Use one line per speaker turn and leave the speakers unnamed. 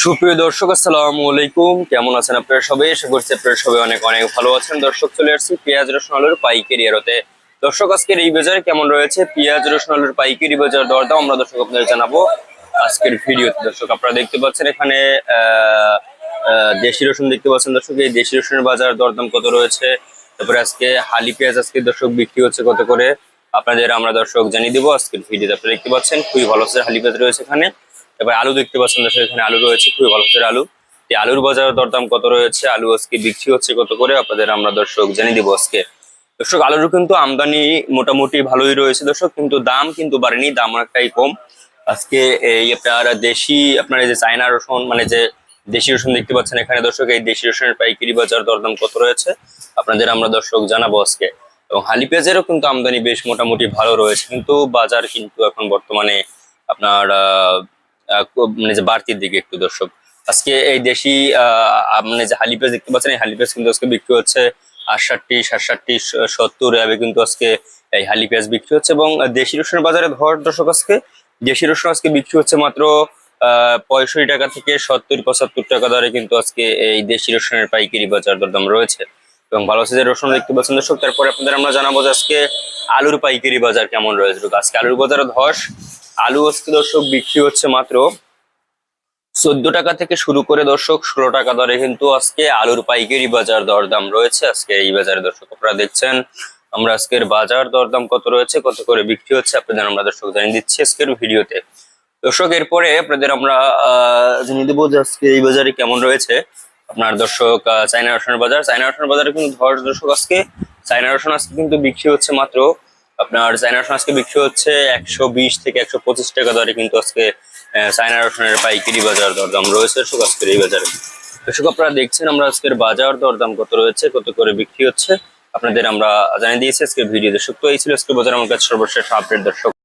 সুপ্রিয় দর্শক, আসসালামু আলাইকুম। কেমন আছেন আপনারা সবাই? আশা করছি আপনারা সবাই অনেক অনেক ভালো আছেন। দর্শক, চলে আসছি পেঁয়াজ, রসুন, আলুর পাইকারি আড়তে। দর্শক, আজকের এই বাজারে কেমন রয়েছে? পেঁয়াজ, রসুন, আলুর পাইকারি বাজার দরদাম আমরা দর্শক আপনাদের জানাব আজকের ভিডিওতে। দর্শক, আপনারা দেখতে পাচ্ছেন এখানে দেশি রসুন দেখতে পাচ্ছেন। দর্শক, এই দেশি রসুনের বাজার দরদাম কত রয়েছে? তারপরে আজকে হালি পেঁয়াজ আজকে দর্শক বিক্রি হচ্ছে কত করে? আপনাদের আমরা দর্শক জানিয়ে দেবো আজকের ভিডিওতে। আপনারা দেখতে পাচ্ছেন, খুবই ভালো হালি পেঁয়াজ রয়েছে এখানে। এবার আলু দেখতে পাচ্ছেন এখানে আলু রয়েছে, খুবই ভালো হচ্ছে আলু। এই আলুর বাজার দরদাম কত রয়েছে? আলু আজকে বিক্রি হচ্ছে কত করে? আপনাদের আমরা দর্শক জানিয়ে দেবো আজকে। দর্শক, আলুর কিন্তু আমদানি মোটামুটি ভালোই রয়েছে দর্শক, কিন্তু দাম কিন্তু বাড়েনি দাম অনেকটাই কম। আজকে এই আপনার দেশি, আপনার এই যে চায়না রসুন মানে যে দেশি রসুন দেখতে পাচ্ছেন এখানে দর্শক, এই দেশি রসুনের পাইকারি বাজার দরদাম কত রয়েছে? আপনাদের আমরা দর্শক জানাব আজকে। এবং হালি পেঁয়াজেরও কিন্তু আমদানি বেশ মোটামুটি ভালো রয়েছে, কিন্তু বাজার কিন্তু এখন বর্তমানে আপনার মানে যে বাড়তির দিকে একটু দর্শক। আজকে এই দেশি মানে যে হালি দেখতে পাচ্ছেন, এই হালি কিন্তু আজকে বিক্রি হচ্ছে আটষট্টি, সাতষট্টি সত্তর এভাবে কিন্তু আজকে এই হালি পেঁয়াজ বিক্রি হচ্ছে এবং দেশি রসুনের বাজারে ধর দর্শক আজকে, দেশি রসুন আজকে বিক্রি হচ্ছে মাত্র পঁয়ষট্টি টাকা থেকে সত্তর, পঁচাত্তর টাকা দরে কিন্তু আজকে এই দেশি রসুনের পাইকারি বাজার দরদাম রয়েছে। এবং ভালো সাইজের রসুন দেখতে পাচ্ছেন দর্শক, তারপরে আপনাদের আমরা জানাব যে আজকে আলুর পাইকারি বাজার কেমন রয়েছে। আজকে আলুর বাজারে ধস আলু আজকে দর্শক বিক্রি হচ্ছে মাত্র চোদ্দ টাকা থেকে শুরু করে দর্শক, ষোলো টাকা দরে কিন্তু আজকে আলুর পাইকারি বাজার দরদাম রয়েছে। আজকে এই বাজারে দর্শক আপনারা দেখছেন, আমরা আজকের বাজার দরদাম কত রয়েছে, কত করে বিক্রি হচ্ছে আপনাদের আমরা দর্শক জানিয়ে দিচ্ছি আজকের ভিডিওতে। দর্শক, এরপরে আপনাদের আমরা জানিয়ে দেবো যে আজকে এই বাজারে কেমন রয়েছে আপনার দর্শক চায়না রসুনের বাজার। চায়না রসুনের বাজারে কিন্তু ধর দর্শক, আজকে চায়না রসুন আজকে কিন্তু বিক্রি হচ্ছে মাত্র আপনার চায়না রসুন আজকে বিক্রি হচ্ছে একশো বিশ থেকে একশো পঁচিশ টাকা দরে, কিন্তু আজকে চায়না রসুনের পাইকারি বাজার দরদাম রয়েছে দর্শক, আজকের এই বাজারে। দর্শক, আপনারা দেখছেন আমরা আজকের বাজার দরদাম কত রয়েছে, কত করে বিক্রি হচ্ছে, আপনাদের আমরা জানিয়ে দিয়েছি আজকে ভিডিও দর্শক তো এই ছিল আজকে বাজার, আমার কাছে সর্বশেষ আপডেট দর্শক।